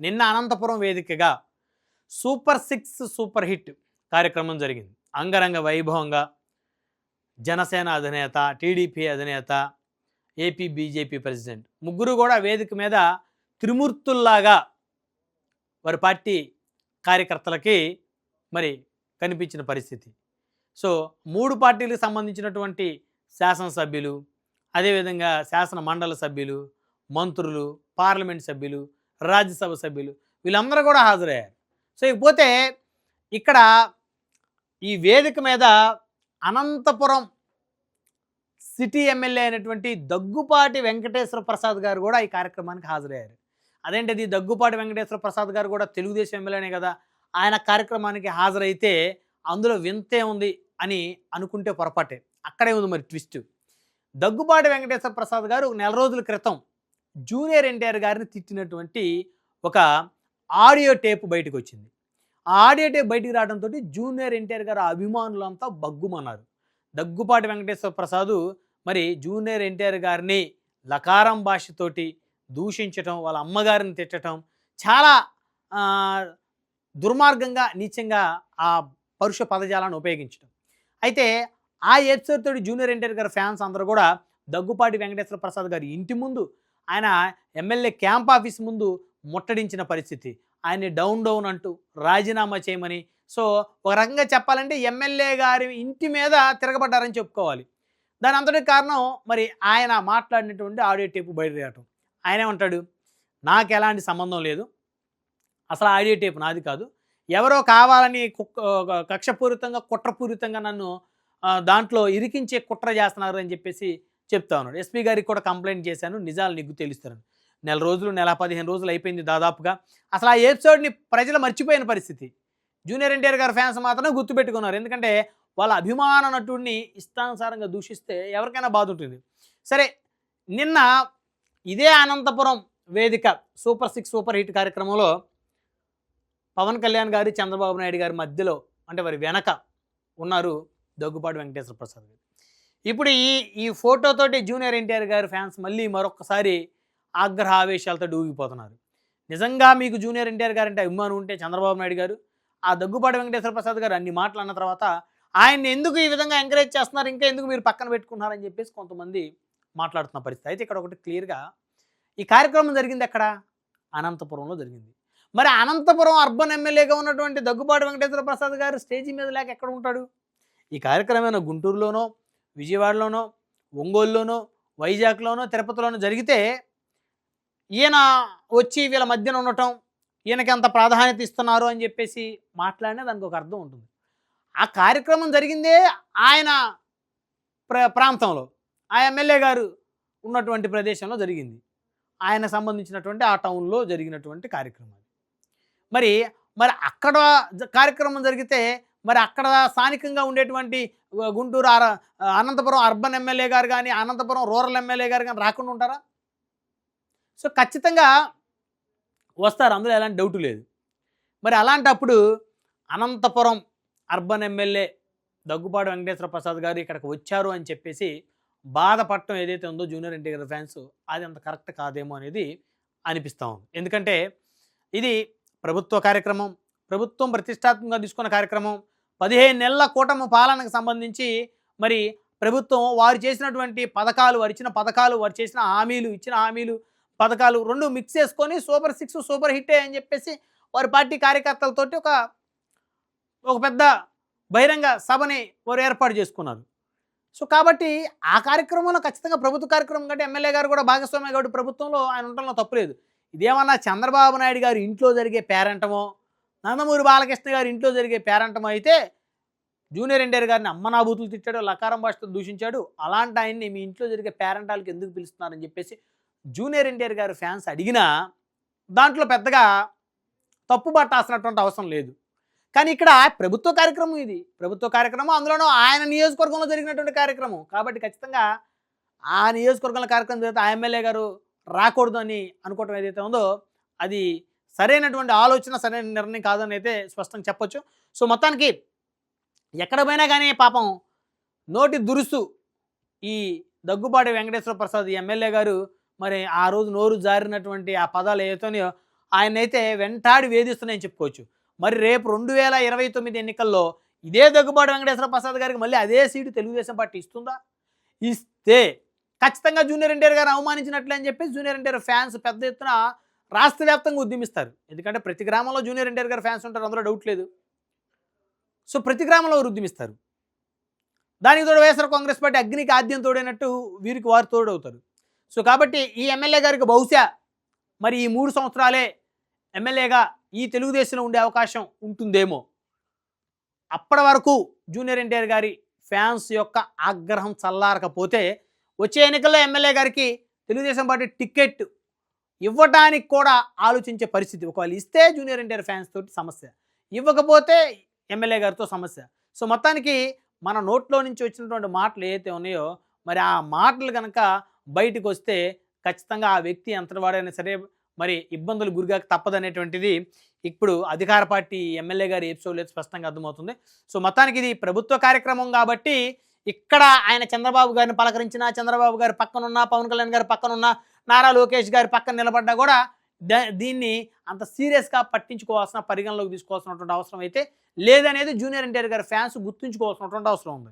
నిన్న అనంతపురం వేదికగా super six super hit కార్యక్రమం జరిగింది. అంగరంగ వైభవంగా జనసేన అధినేత టీడీపీ అధినేత ఏపీ బీజేపీ ప్రెసిడెంట్ ముగ్గురు కూడా వేదిక మీద త్రిమూర్తుల్లాగా వారి పార్టీ కార్యకర్తలకి మరి కనిపించిన పరిస్థితి. సో మూడు పార్టీలకు సంబంధించినటువంటి శాసనసభ్యులు అదేవిధంగా శాసన మండలి సభ్యులు మంత్రులు పార్లమెంట్ సభ్యులు రాజ్యసభ సభ్యులు. వీళ్ళందరూ కూడా హాజరయ్యారు. సో ఇకపోతే ఇక్కడ ఈ వేదిక మీద అనంతపురం సిటీ ఎమ్మెల్యే అయినటువంటి దగ్గుపాటి వెంకటేశ్వర ప్రసాద్ గారు కూడా ఈ కార్యక్రమానికి హాజరయ్యారు. అదేంటిది? దగ్గుపాటి వెంకటేశ్వర ప్రసాద్ గారు కూడా తెలుగుదేశం ఎమ్మెల్యేనే కదా. ఆయన కార్యక్రమానికి హాజరైతే అందులో వింతే ఉంది అని అనుకుంటే పొరపాటే. అక్కడే ఉంది మరి ట్విస్ట్. దగ్గుబాటి వెంకటేశ్వర ప్రసాద్ గారు నెల రోజుల క్రితం జూనియర్ ఎన్టీఆర్ గారిని తిట్టినటువంటి ఒక ఆడియో టేప్ బయటకు వచ్చింది ఆ ఆడియో టేప్ బయటికి రావడంతో జూనియర్ ఎన్టీఆర్ గారు అభిమానులంతా బగ్గుమన్నారు. దగ్గుపాటి వెంకటేశ్వర ప్రసాద్ మరి జూనియర్ ఎన్టీఆర్ గారిని లకారం భాషతోటి దూషించటం వాళ్ళ అమ్మగారిని తిట్టడం చాలా దుర్మార్గంగా నీచంగా ఆ పరుష పదజాలాన్ని ఉపయోగించడం అయితే ఆ ఎపిసోడ్ తోటి జూనియర్ ఎన్టీఆర్ గారి ఫ్యాన్స్ అందరూ కూడా దగ్గుపాటి వెంకటేశ్వర ప్రసాద్ గారి ఇంటి ముందు ఆయన ఎమ్మెల్యే క్యాంప్ ఆఫీస్ ముందు ముట్టడించిన పరిస్థితి. ఆయన్ని డౌన్ డౌన్ అంటూ రాజీనామా చేయమని. సో ఒక రకంగా చెప్పాలంటే ఎమ్మెల్యే గారి ఇంటి మీద తిరగబడ్డారని చెప్పుకోవాలి. దాని అంతటి కారణం మరి ఆయన మాట్లాడినటువంటి ఆడియో టేపు బయటదేయటం. ఆయనే ఉంటాడు. నాకు ఎలాంటి సంబంధం లేదు. అసలు ఆడియో టేపు నాది కాదు. ఎవరో కావాలని కుక్క- కక్షపూరితంగా కుట్రపూరితంగా నన్ను దాంట్లో ఇరికించే కుట్ర చేస్తున్నారు అని చెప్పేసి చెప్తా ఉన్నాడు. ఎస్పీ గారికి కూడా కంప్లైంట్ చేశాను. నిజాలు నిగ్గు తెలుస్తాను నెల రోజులు నెల పదిహేను రోజులు అయిపోయింది దాదాపుగా. అసలు ఆ ఎపిసోడ్ని ప్రజలు మర్చిపోయిన పరిస్థితి. జూనియర్ ఎన్టీఆర్ గారి ఫ్యాన్స్ మాత్రమే గుర్తుపెట్టుకున్నారు. ఎందుకంటే వాళ్ళ అభిమాన నటుడిని ఇష్టానుసారంగా దూషిస్తే ఎవరికైనా బాధ ఉంటుంది. సరే నిన్న ఇదే అనంతపురం వేదిక సూపర్ సిక్స్ సూపర్ హిట్ కార్యక్రమంలో పవన్ కళ్యాణ్ గారి చంద్రబాబు నాయుడు గారి మధ్యలో అంటే వారి వెనక ఉన్నారు దగ్గుపాటి వెంకటేశ్వర ప్రసాద్ గారు. ఇప్పుడు ఈ ఈ ఫోటోతోటి జూనియర్ ఎన్టీఆర్ గారు ఫ్యాన్స్ మళ్ళీ మరొకసారి ఆగ్రహ ఆవేశాలతో డూగిపోతున్నారు నిజంగా మీకు జూనియర్ ఎన్టీఆర్ గారు అంటే అభిమానం ఉంటే చంద్రబాబు నాయుడు గారు ఆ దగ్గుపాటి వెంకటేశ్వర ప్రసాద్ గారు అన్ని మాటలు అన్న తర్వాత ఆయన్ని ఎందుకు ఈ విధంగా ఎంకరేజ్ చేస్తున్నారు ఇంకా ఎందుకు మీరు పక్కన పెట్టుకున్నారని చెప్పేసి కొంతమంది మాట్లాడుతున్న పరిస్థితి. అయితే ఇక్కడ ఒకటి క్లియర్గా ఈ కార్యక్రమం జరిగింది ఎక్కడ? అనంతపురంలో జరిగింది. మరి అనంతపురం అర్బన్ ఎమ్మెల్యేగా ఉన్నటువంటి దగ్గుబాటి వెంకటేశ్వర ప్రసాద్ గారు స్టేజీ మీద లేక ఎక్కడ ఉంటాడు? ఈ కార్యక్రమమైన గుంటూరులోనో విజయవాడలోనో ఒంగోలులోనో వైజాగ్లోనో తిరుపతిలోనో జరిగితే ఈయన వచ్చి వీళ్ళ మధ్యన ఉండటం ఈయనకి అంత ప్రాధాన్యత ఇస్తున్నారు అని చెప్పేసి మాట్లాడినా దానికి ఒక అర్థం ఉంటుంది. ఆ కార్యక్రమం జరిగిందే ఆయన ప్ర ప్రాంతంలో. ఆ ఎమ్మెల్యే గారు ఉన్నటువంటి ప్రదేశంలో జరిగింది. ఆయన సంబంధించినటువంటి ఆ టౌన్లో జరిగినటువంటి కార్యక్రమం మరి మరి అక్కడ కార్యక్రమం జరిగితే మరి అక్కడ స్థానికంగా ఉండేటువంటి గుంటూరు అర అనంతపురం అర్బన్ ఎమ్మెల్యే గారు కానీ అనంతపురం రూరల్ ఎమ్మెల్యే గారు కానీ రాకుండా ఉంటారా? సో ఖచ్చితంగా వస్తారు. అందులో ఎలాంటి డౌట్ లేదు. మరి అలాంటప్పుడు అనంతపురం అర్బన్ ఎమ్మెల్యే దగ్గుపాటి వెంకటేశ్వర ప్రసాద్ గారు ఇక్కడికి వచ్చారు అని చెప్పేసి బాధపడటం ఏదైతే ఉందో జూనియర్ ఎన్టీఆర్ ఫ్యాన్స్ అది అంత కరెక్ట్ కాదేమో అనేది అనిపిస్తూ ఉంది. ఎందుకంటే ఇది ప్రభుత్వ కార్యక్రమం ప్రభుత్వం ప్రతిష్టాత్మకంగా తీసుకున్న కార్యక్రమం పదిహేను నెలల కూటమి పాలనకు సంబంధించి మరి ప్రభుత్వం వారు చేసినటువంటి పథకాలు వారు ఇచ్చిన పథకాలు వారు చేసిన హామీలు ఇచ్చిన హామీలు పథకాలు రెండు మిక్స్ చేసుకొని సూపర్ సిక్స్ సూపర్ హిట్టే అని చెప్పేసి వారి పార్టీ కార్యకర్తలతోటి ఒక ఒక పెద్ద బహిరంగ సభని వారు ఏర్పాటు చేసుకున్నారు. సో కాబట్టి ఆ కార్యక్రమంలో ఖచ్చితంగా ప్రభుత్వ కార్యక్రమం కంటే ఎమ్మెల్యే గారు కూడా భాగస్వామి కాబట్టి ప్రభుత్వంలో ఆయన ఉండడంలో తప్పులేదు ఇదేమన్నా చంద్రబాబు నాయుడు గారు ఇంట్లో జరిగే పేరంటమో నందమూరి బాలకృష్ణ గారి ఇంట్లో జరిగే పేరంటం అయితే జూనియర్ ఎన్టీఆర్ గారిని అమ్మనాభూతులు తిట్టాడు లకారం భాషతో దూషించాడు. అలాంటి ఆయన్ని మీ ఇంట్లో జరిగే పేరంటాలకి ఎందుకు పిలుస్తున్నారని చెప్పేసి జూనియర్ ఎన్టీఆర్ గారు ఫ్యాన్స్ అడిగినా దాంట్లో పెద్దగా తప్పు పట్టాల్సినటువంటి అవసరం లేదు. కానీ ఇక్కడ ప్రభుత్వ కార్యక్రమం ఇది. ప్రభుత్వ కార్యక్రమం అందులోనూ ఆయన నియోజకవర్గంలో జరిగినటువంటి కార్యక్రమం. కాబట్టి ఖచ్చితంగా ఆ నియోజకవర్గంలో కార్యక్రమం జరిగితే ఆ ఎమ్మెల్యే గారు రాకూడదు అని అనుకోవటం ఏదైతే ఉందో అది సరైనటువంటి ఆలోచన సరైన నిర్ణయం కాదని అయితే స్పష్టంగా చెప్పొచ్చు. సో మొత్తానికి ఎక్కడ పోయినా కానీ పాపం నోటి దురుసు ఈ దగ్గుబాటి వెంకటేశ్వర ప్రసాద్ ఎమ్మెల్యే గారు మరి ఆ రోజు నోరు జారినటువంటి ఆ పదాలు ఏతోనో ఆయన అయితే వెంటాడి వేధిస్తున్నాయని చెప్పుకోవచ్చు. మరి రేపు రెండు వేల ఇరవై తొమ్మిది ఎన్నికల్లో ఇదే దగ్గుబాటు వెంకటేశ్వర ప్రసాద్ గారికి మళ్ళీ అదే సీటు తెలుగుదేశం పార్టీ ఇస్తుందా? ఇస్తే ఖచ్చితంగా జూనియర్ ఎన్టీఆర్ గారు అవమానించినట్లే అని చెప్పి జూనియర్ ఎన్టీఆర్ ఫ్యాన్స్ పెద్ద ఎత్తున రాష్ట్ర వ్యాప్తంగా ఉద్యమిస్తారు. ఎందుకంటే ప్రతి గ్రామంలో జూనియర్ ఎన్టీఆర్ గారు ఫ్యాన్స్ ఉంటారు అందులో డౌట్ లేదు. సో ప్రతి గ్రామంలో వారు ఉద్యమిస్తారు. దానికి తోడు వైఎస్ఆర్ కాంగ్రెస్ పార్టీ అగ్నికి ఆద్యం తోడైనట్టు వీరికి వారు తోడవుతారు. సో కాబట్టి ఈ ఎమ్మెల్యే గారికి బహుశా మరి ఈ మూడు సంవత్సరాలే ఎమ్మెల్యేగా ఈ తెలుగుదేశంలో ఉండే అవకాశం ఉంటుందేమో. అప్పటి వరకు జూనియర్ ఎన్టీఆర్ గారి ఫ్యాన్స్ యొక్క ఆగ్రహం చల్లారకపోతే వచ్చే ఎన్నికల్లో ఎమ్మెల్యే గారికి తెలుగుదేశం పార్టీ టికెట్ ఇవ్వడానికి కూడా ఆలోచించే పరిస్థితి. ఒకవేళ ఇస్తే జూనియర్ ఎన్టీఆర్ ఫ్యాన్స్ తోటి సమస్య. ఇవ్వకపోతే ఎమ్మెల్యే గారితో సమస్య. సో మొత్తానికి మన నోట్లో నుంచి వచ్చినటువంటి మాటలు ఏవైతే ఉన్నాయో మరి ఆ మాటలు కనుక బయటకు వస్తే ఖచ్చితంగా ఆ వ్యక్తి ఎంతటి సరే మరి ఇబ్బందులు గురిగాక తప్పదనేటువంటిది ఇప్పుడు అధికార పార్టీ ఎమ్మెల్యే గారి ఎపిసోడ్ లేదు స్పష్టంగా అర్థమవుతుంది. సో మొత్తానికి ఇది ప్రభుత్వ కార్యక్రమం కాబట్టి ఇక్కడ ఆయన చంద్రబాబు గారిని పలకరించిన చంద్రబాబు గారి పక్కనున్న పవన్ కళ్యాణ్ గారి పక్కనున్నా నారా లోకేష్ గారి పక్కన నిలబడ్డా కూడా ద- దీన్ని అంత సీరియస్గా పట్టించుకోవాల్సిన పరిగణలోకి తీసుకోవాల్సినటువంటి అవసరం అయితే లేదనేది జూనియర్ ఎన్టీఆర్ గారి ఫ్యాన్స్ గుర్తుంచుకోవాల్సినటువంటి అవసరం ఉంది.